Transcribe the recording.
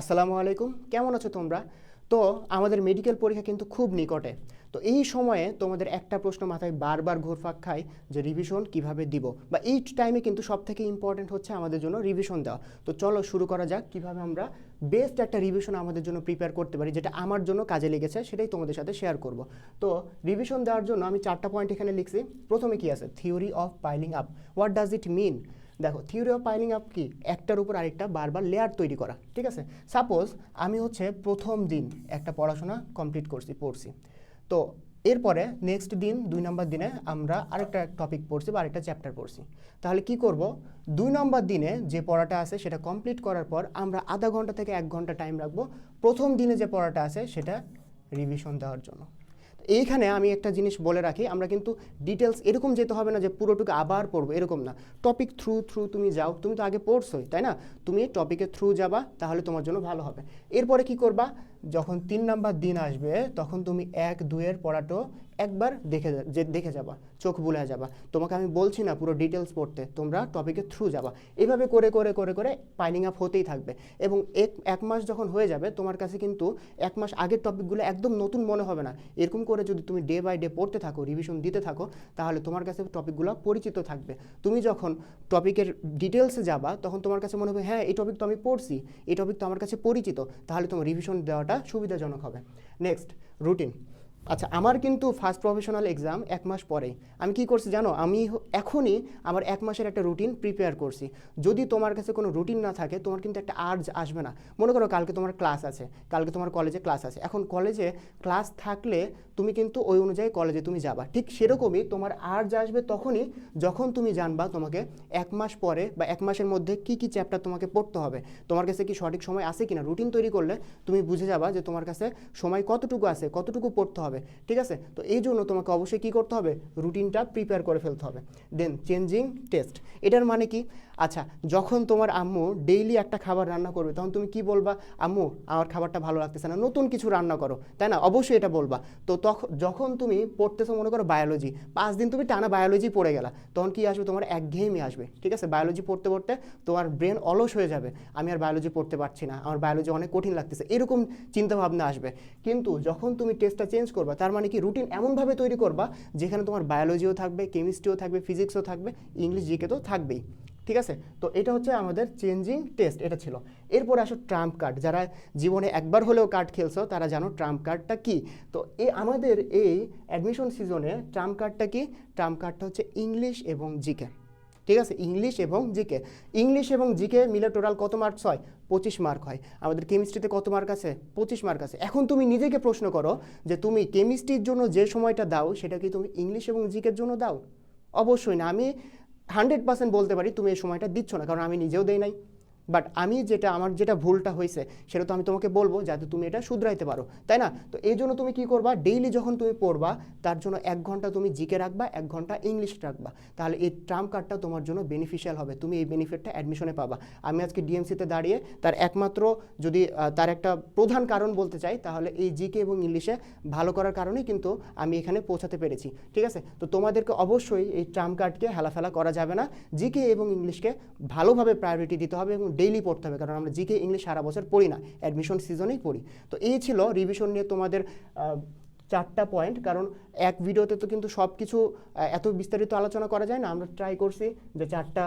আসসালামু আলাইকুম, কেমন আছো তোমরা? তো আমাদের মেডিকেল পরীক্ষা কিন্তু খুব নিকটে। তো এই সময়ে তোমাদের একটা প্রশ্ন মাথায় বারবার ঘুরপাক খায় যে রিভিশন কীভাবে দিব? বা এই টাইমে কিন্তু সব থেকে ইম্পর্টেন্ট হচ্ছে আমাদের জন্য রিভিশন দেওয়া। তো চলো শুরু করা যাক, কীভাবে আমরা বেস্ট একটা রিভিশন আমাদের জন্য প্রিপেয়ার করতে পারি, যেটা আমার জন্য কাজে লেগেছে, সেটাই তোমাদের সাথে শেয়ার করব। তো রিভিশন দেওয়ার জন্য আমি চারটা পয়েন্ট এখানে লিখছি। প্রথমে কি আছে? Theory of piling up what does it mean দেখো থিওরি অফ পাইলিং আপ কি? একটার উপর আরেকটা বারবার লেয়ার তৈরি করা, ঠিক আছে? সাপোজ আমি হচ্ছে প্রথম দিন একটা পড়াশোনা কমপ্লিট করছি, পড়ছি। তো এরপরে নেক্সট দিন, দুই নম্বর দিনে আমরা আরেকটা টপিক পড়ছি বা আরেকটা চ্যাপ্টার পড়ছি। তাহলে কি করব? দুই নম্বর দিনে যে পড়াটা আছে সেটা কমপ্লিট করার পর আমরা আধা ঘণ্টা থেকে এক ঘণ্টা টাইম রাখব প্রথম দিনে যে পড়াটা আছে সেটা রিভিশন দেওয়ার জন্য। এইখানে আমি একটা জিনিস বলে রাখি, আমরা কিন্তু ডিটেলস এরকম যেতে হবে না যে পুরোটুকু আবার পড়ব, এরকম না। টপিক থ্রু থ্রু তুমি যাও, তুমি তো আগে পড়ছোই, তাই না? তুমি টপিকের থ্রু যাবা, তাহলে তোমার জন্য ভালো হবে। এরপরে কি করবা? যখন তিন নাম্বার দিন আসবে, তখন তুমি এক দুয়ের পড়াটো একবার দেখে যা- দেখে যাবা, চোখ বুলে যাবা। তোমাকে আমি বলছি না পুরো ডিটেলস পড়তে, তোমরা টপিকের থ্রু যাবা। এভাবে করে করে করে করে পাইলিং আপ হতেই থাকবে। এবং এক এক মাস যখন হয়ে যাবে, তোমার কাছে কিন্তু এক মাস আগের টপিকগুলো একদম নতুন মনে হবে না। এরকম করে যদি তুমি ডে বাই ডে পড়তে থাকো রিভিশন দিতে থাকো, তাহলে তোমার কাছে টপিকগুলো পরিচিত থাকবে। তুমি যখন টপিকের ডিটেলসে যাবা, তখন তোমার কাছে মনে হবে হ্যাঁ এই টপিক তো আমি পড়ছি, এই টপিক তো আমার কাছে পরিচিত। তাহলে তোমার রিভিশন দেওয়াটা সুবিধাজনক হবে। নেক্সট রুটিন আচ্ছা আমার কিন্তু ফার্স্ট প্রফেশনাল এক্সাম এক মাস পরেই আমি কি করছি জানো? আমি এখনই আমার এক মাসের একটা রুটিন প্রিপেয়ার করছি। যদি তোমার কাছে কোনো রুটিন না থাকে, তোমার কিন্তু একটা আর্জ আসবে না। মনে করো কালকে তোমার ক্লাস আছে, কালকে তোমার কলেজে ক্লাস আছে। এখন কলেজে ক্লাস থাকলে তুমি কিন্তু ওই অনুযায়ী কলেজে তুমি যাবা। ঠিক সেরকমই তোমার আর্জ আসবে তখনই যখন তুমি জানবা তোমাকে এক মাস পরে বা এক মাসের মধ্যে কি কি চ্যাপ্টার তোমাকে পড়তে হবে। তোমার কাছে কি সঠিক সময় আছে কিনা? রুটিন তৈরি করলে তুমি বুঝে যাবা যে তোমার কাছে সময় কতটুকু আছে, কতটুকু পড়তে হবে। ঠিক আছে? তো এই জন্য তোমাকে অবশ্যই কী করতে হবে? রুটিনটা প্রিপেয়ার করে ফেলতে হবে। দেন চেঞ্জিং টেস্ট এটার মানে কি? আচ্ছা যখন তোমার আম্মু ডেইলি একটা খাবার রান্না করবে, তখন তুমি কি বলবা? আম্মু, আমার খাবারটা ভালো লাগতেছে না, নতুন কিছু রান্না করো। তাই না? অবশ্যই এটা বলবা। তো তখন যখন তুমি পড়তেছো, মনে করো বায়োলজি পাঁচ দিন তুমি টানা বায়োলজি পড়ে গেলা, তখন কি আসবে? তোমার একঘেয়েমি আসবে, ঠিক আছে? বায়োলজি পড়তে পড়তে তোমার ব্রেন অলস হয়ে যাবে। আমি আর বায়োলজি পড়তে পারছি না, আমার বায়োলজি অনেক কঠিন লাগতেছে। এরকম চিন্তাভাবনা আসবে। কিন্তু যখন তুমি টেস্টটা চেঞ্জ করবা। তার মানে কি? রুটিন এমনভাবে তৈরি করবা, যেখানে তোমার বায়োলজিও থাকবে কেমিস্ট্রিও থাকবে ফিজিক্সও থাকবে ইংলিশ জিকে তো থাকবেই। ঠিক আছে? তো এটা হচ্ছে আমাদের চেঞ্জিং টেস্ট এটা ছিল। এরপরে আসো ট্রাম্প কার্ড যারা জীবনে একবার হলেও কার্ড খেলছো, তারা জানো ট্রাম্প কার্ডটা কি? তো এ আমাদের এই অ্যাডমিশন সিজনে ট্রাম্প কার্ডটা কি? ট্রাম্প কার্ডটা হচ্ছে ইংলিশ এবং জিকে ঠিক আছে? ইংলিশ এবং জিকে ইংলিশ এবং জিকে মিলে টোটাল কত মার্কস হয় পঁচিশ মার্ক হয়। আমাদের কেমিস্ট্রিতে কত মার্ক আছে? পঁচিশ মার্ক আছে। এখন তুমি নিজেকে প্রশ্ন করো যে তুমি কেমিস্ট্রির জন্য যে সময়টা দাও, সেটা কি তুমি ইংলিশ এবং জিকের জন্য দাও? অবশ্যই না। আমি হান্ড্রেড পার্সেন্ট বলতে পারি তুমি এই সময়টা দিচ্ছ না, কারণ আমি নিজেও দেই নাই। বাট আমি যেটা, আমার যেটা ভুলটা হয়েছে, সেটা তো আমি তোমাকে বলব যাতে তুমি এটা শুধরাইতে পারো, তাই না? তো এই জন্য তুমি কি করবা? ডেইলি যখন তুমি পড়বা, তার জন্য এক ঘণ্টা তুমি জিকে রাখবা, এক ঘণ্টা ইংলিশ রাখবা। তাহলে এই ট্রাম্প কার্ডটা তোমার জন্য বেনিফিশিয়াল হবে, তুমি এই বেনিফিটটা অ্যাডমিশনে পাবা। আমি আজকে ডিএমসিতে দাঁড়িয়ে তার একমাত্র যদি তার একটা প্রধান কারণ বলতে চাই, তাহলে এই জিকে এবং ইংলিশে ভালো করার কারণেই কিন্তু আমি এখানে পৌঁছাতে পেরেছি, ঠিক আছে? তো তোমাদেরকে অবশ্যই এই ট্রাম্প কার্ডকে হেলাফেলা করা যাবে না, জিকে এবং ইংলিশকে ভালোভাবে প্রায়োরিটি দিতে হবে এবং ডেইলি পড়তে হবে, কারণ আমরা জিকে ইংলিশ সারা বছর পড়ি না অ্যাডমিশন সিজনেই পড়ি। তো এই ছিল রিভিশন নিয়ে তোমাদের চারটা পয়েন্ট কারণ এক ভিডিওতে তো কিন্তু সব কিছু এত বিস্তারিত আলোচনা করা যায় না, আমরা ট্রাই করছি যে চারটা